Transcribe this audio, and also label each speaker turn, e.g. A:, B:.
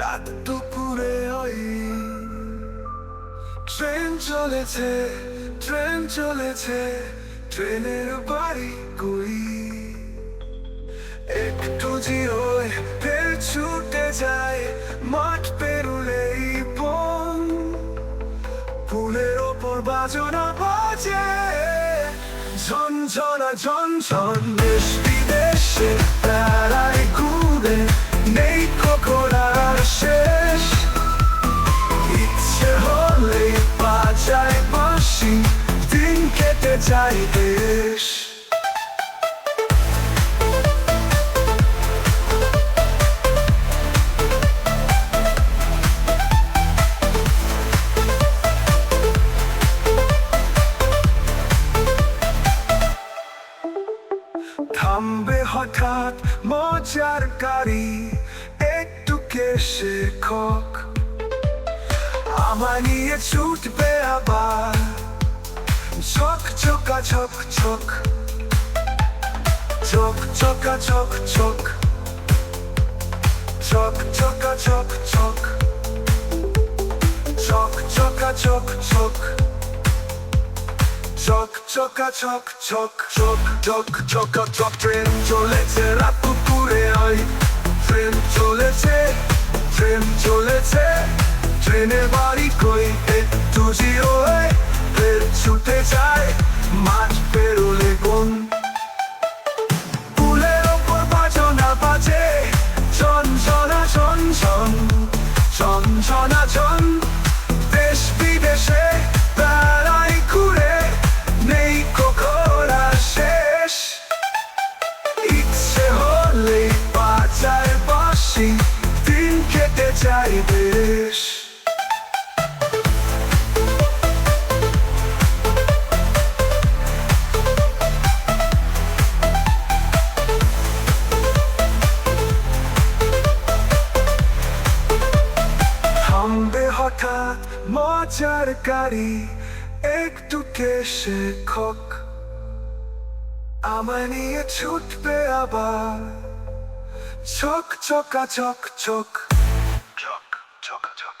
A: রাত দুপুরে ওই ট্রেন চলেছে ট্রেন চলেছে, ট্রেনের বাড়ি কই একটু জিরোয় ফের ছুটে যায়, মাঠ পেরুলেই বন। ফুলের ওপর বাজনা বাজে, ঝনঝনা ঝনঝন দেশ বিদেশে বেড়ায় ঘুরে নেই থামবে হঠাৎ মজার গাড়ি, একটু কেসে কক আমার নিয়ে ছুটবে আবার চক চকা চক চক চক চকা চক চক চক চকা চক চক চক, চকা চক চক চক চক, চকা চক, ট্রেন চলেছে, রাত দুপুরে ওই ট্রেন চলেছে ট্রেন চলেছে ট্রেনের বাড়ি কই? একটু ফের ছুটে যায় মাঠ গাড়ি একটু কেসে খক। আমায় নিয়ে ছুটবে আবার চক চকা চক চক
B: চক চকা চক